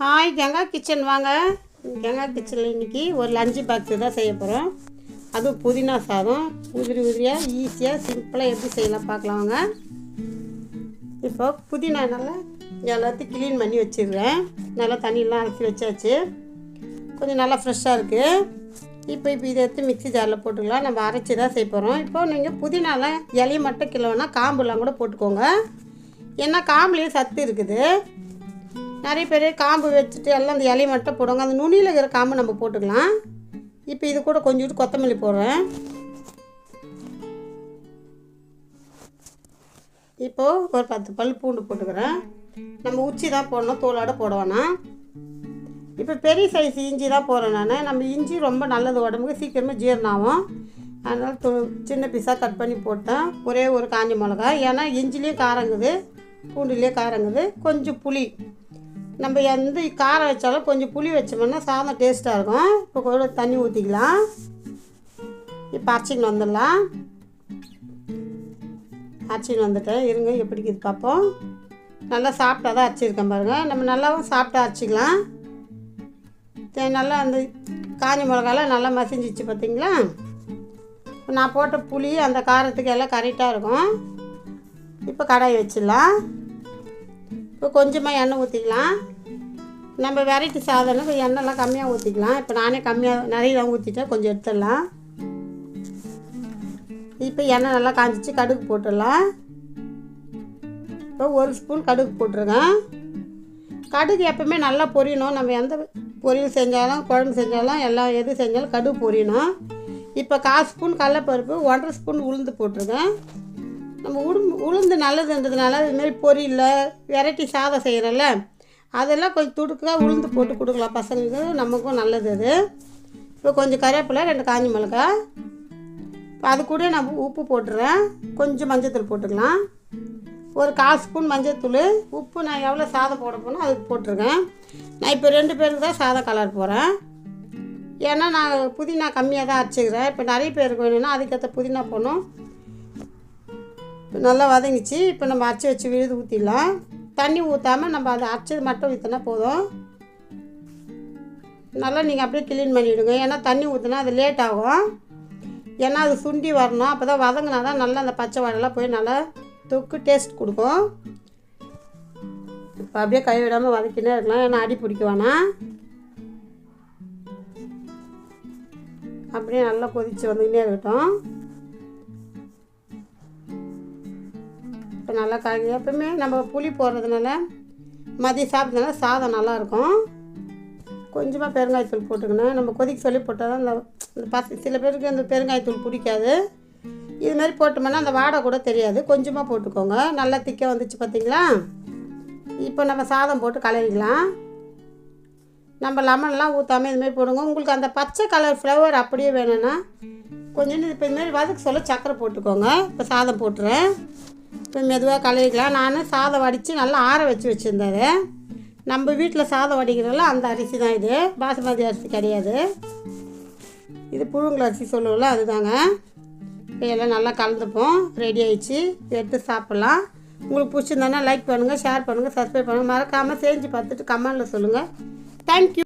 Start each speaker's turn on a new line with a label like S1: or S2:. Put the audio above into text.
S1: Hi Ganga kitchen வாங்க. கங்கா கிச்சனில் இன்றைக்கி ஒரு லஞ்சு பாக்ஸு தான் செய்ய போகிறோம் அதுவும் புதினா சாதம். உதிரி உதிரியாக ஈஸியாக சிம்பிளாக எப்படி செய்யலாம் பார்க்கலாம் வாங்க. இப்போ புதினா நல்லா எல்லாத்தையும் க்ளீன் பண்ணி வச்சிடுறேன். நல்லா தண்ணியெலாம் அரைச்சி வச்சாச்சு. கொஞ்சம் நல்லா ஃப்ரெஷ்ஷாக இருக்குது இப்போ இப்போ இதை எடுத்து மிக்ஸி ஜாரில் போட்டுக்கலாம். நம்ம அரைச்சி தான் செய்ய போகிறோம் இப்போது நீங்கள் புதினாலாம் இலையை மட்டும் கிலோனா காம்புலாம் கூட போட்டுக்கோங்க. ஏன்னா காம்புலேயும் சத்து இருக்குது. நிறைய பேர் காம்பு வச்சுட்டு எல்லாம் அந்த இலையை மட்டும் போடுவாங்க. அந்த நுனியில் இருக்கிற காம்பு நம்ம போட்டுக்கலாம். இப்போ இது கூட கொஞ்சோண்டு கொத்தமல்லி போடுறேன். இப்போது ஒரு பத்து பல் பூண்டு போட்டுக்கிறேன். நம்ம உச்சி தான் போடணும் தோலோட போட இப்போ பெரிய சைஸ் இஞ்சி தான் போடுறேன் நான். நம்ம இஞ்சி ரொம்ப நல்லது உடம்புக்கு சீக்கிரமாக ஜீரணம் ஆகும். அதனால் து சின்ன பீஸாக கட் பண்ணி போட்டேன். ஒரே ஒரு காஞ்ச மிளகா ஏன்னா இஞ்சிலையும் காரங்குது பூண்டுலேயே காரங்குது கொஞ்சம் புளி. நம்ம எந்த காரம் வச்சாலும் கொஞ்சம் புளி வச்சோம்னா சாதம் டேஸ்ட்டாக இருக்கும். இப்போ கூட தண்ணி ஊற்றிக்கலாம் இப்போ அரைச்சிக்கின்னு வந்துடலாம். அரைச்சின்னு வந்துட்டேன். இருங்க எப்படி இது பார்ப்போம். நல்லா சாப்பிட்டா தான் அரைச்சிருக்கேன் பாருங்கள் நம்ம நல்லாவும் சாப்பிட்டா அரைச்சிக்கலாம். நல்லா அந்த காஞ்ச மிளகாலாம் நல்லா மசிஞ்சிச்சு பார்த்தீங்களா? இப்போ நான் போட்ட புளி அந்த காரத்துக்கு எல்லாம் கரெக்டாக இருக்கும். இப்போ கடாய் வச்சிடலாம். இப்போ கொஞ்சமாக எண்ணெய் ஊற்றிக்கலாம் நம்ம வெரைட்டி சாதம்னா எண்ணெய்லாம் கம்மியாக ஊற்றிக்கலாம் இப்போ நானே கம்மியாக நிறைய ஊற்றிட்டேன் கொஞ்சம் எடுத்துடலாம். இப்போ எண்ணெய் நல்லா காஞ்சிச்சு கடுகு போட்டுடலாம். இப்போ ஒரு ஸ்பூன் கடுகு போட்டுருங்க கடுகு எப்பவுமே நல்லா பொரியணும். நம்ம எந்த பொரியல் செஞ்சாலும் குழம்பு செஞ்சாலும் எல்லாம் எது செஞ்சாலும் கடுகு பொரியணும். இப்போ கால் ஸ்பூன் கடலப்பருப்பு ஒன்றரை ஸ்பூன் உளுந்து போட்டிருக்கேன். நம்ம உளுந்து உளுந்து நல்லதுன்றதுனால இதுமாரி பொரியலில் வெரைட்டி சாதம் செய்கிறோம்ல அதெல்லாம் கொஞ்சம் துடுக்காக உளுந்து போட்டு கொடுக்கலாம். பசங்களுக்கு நமக்கும் நல்லது அது. இப்போ கொஞ்சம் கருவேப்பிலை ரெண்டு காஞ்சி மிளகா இப்போ அது கூட நான் உப்பு போட்டுறேன். கொஞ்சம் மஞ்சத்தூள் போட்டுக்கலாம். ஒரு கால் ஸ்பூன் மஞ்சத்தூள் உப்பு நான் எவ்வளோ சாதம் போட போனோ அதுக்கு போட்டிருக்கேன். நான் இப்போ ரெண்டு பேருக்கு தான் சாதம் கலர் போகிறேன் ஏன்னா நான் புதினா கம்மியாக தான் அரைச்சிக்கிறேன். இப்போ நிறைய பேருக்கு வேணும்னா அதுக்கேற்ற புதினா போடணும். நல்லா வதங்கிச்சு. இப்போ நம்ம அரைச்சி வச்சு விழுது ஊற்றிடலாம் தண்ணி ஊற்றாமல் நம்ம அதை அரைச்சது மட்டும் ஊற்றினா போதும். நல்லா நீங்கள் அப்படியே க்ளீன் பண்ணிவிடுங்க ஏன்னா தண்ணி ஊற்றினா அது லேட் ஆகும். ஏன்னா அது சுண்டி வரணும். அப்போ தான் வதங்கினா தான் நல்லா அந்த பச்சை வாடெல்லாம் போய் நல்லா தொக்கு டேஸ்ட் கொடுக்கும். இப்போ அப்படியே கை விடாமல் வதக்கினே இருக்கலாம். ஏன்னா அடி பிடிக்க வேணாம். அப்படியே நல்லா கொதித்து வந்துக்கினே இருக்கட்டும். இப்போ நல்லா காய் எப்பவுமே நம்ம புளி போடுறதுனால மதியம் சாப்பிட்டதுனால சாதம் நல்லாயிருக்கும். கொஞ்சமாக பெருங்காயத்தூள் போட்டுக்கணும். நம்ம கொதிக்க சொல்லி போட்டால் தான் அந்த இந்த பச சில பேருக்கு அந்த பெருங்காயத்தூள் பிடிக்காது. இது மாதிரி போட்டோம்னா அந்த வாடை கூட தெரியாது. கொஞ்சமாக போட்டுக்கோங்க. நல்லா திக்காக வந்துச்சு பார்த்தீங்களா இப்போ நம்ம சாதம் போட்டு கலரிக்கலாம். நம்ம லெமன்லாம் ஊற்றாமல் இதுமாரி போடுங்க. உங்களுக்கு அந்த பச்சை கலர் ஃப்ளவர் அப்படியே வேணும்னா கொஞ்சம் இப்போ இதுமாரி வதக்க சொல்ல சக்கரை போட்டுக்கோங்க. இப்போ சாதம் போட்டுறேன். இப்போ மெதுவாக கலரிக்கலாம் நான் சாதம் வடித்து நல்லா ஆற வச்சு வச்சுருந்தாரு நம்ம வீட்டில் சாதம் வடிக்கிறதில்ல அந்த அரிசி தான் இது. பாசுமதி அரிசி கிடையாது. இது புழுங்கல் அரிசி சொல்லுவோம்ல அதுதாங்க. இப்போ எல்லாம் நல்லா கலந்துப்போம். ரெடி ஆயிடுச்சு. எடுத்து சாப்பிட்லாம். உங்களுக்கு பிடிச்சிருந்தானா லைக் பண்ணுங்கள் ஷேர் பண்ணுங்கள் சப்ஸ்கிரைப் பண்ணுங்கள் மறக்காமல் செஞ்சு பார்த்துட்டு கமெண்டில் சொல்லுங்கள் தேங்க்யூ